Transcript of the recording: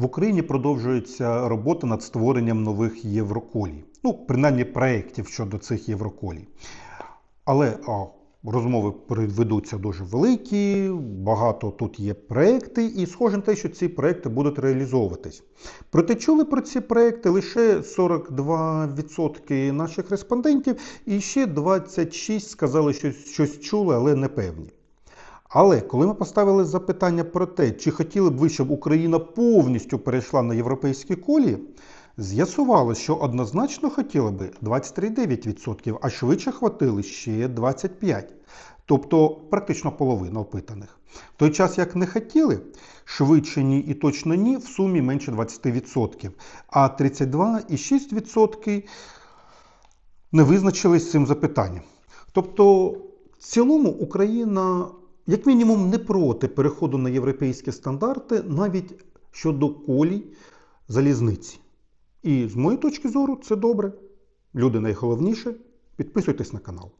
В Україні продовжується робота над створенням нових євроколій. Ну, принаймні проєктів щодо цих євроколій. Але а, розмови ведуться дуже великі, багато тут є проекти, і схоже на те, що ці проекти будуть реалізовуватись. Проте чули про ці проекти лише 42% наших респондентів, і ще 26% сказали, що щось чули, але не певні. Але коли ми поставили запитання про те, чи хотіли б ви, щоб Україна повністю перейшла на європейські колії, з'ясувалося, що однозначно хотіли би 23,9%, а швидше хватили ще 25%. Тобто практично половина опитаних. В той час, як не хотіли, швидше ні і точно ні, в сумі менше 20%, а 32,6% не визначились з цим запитанням. Тобто, в цілому Україна, як мінімум, не проти переходу на європейські стандарти, навіть щодо колій залізниці. І з моєї точки зору, це добре. Люди найголовніше. Підписуйтесь на канал.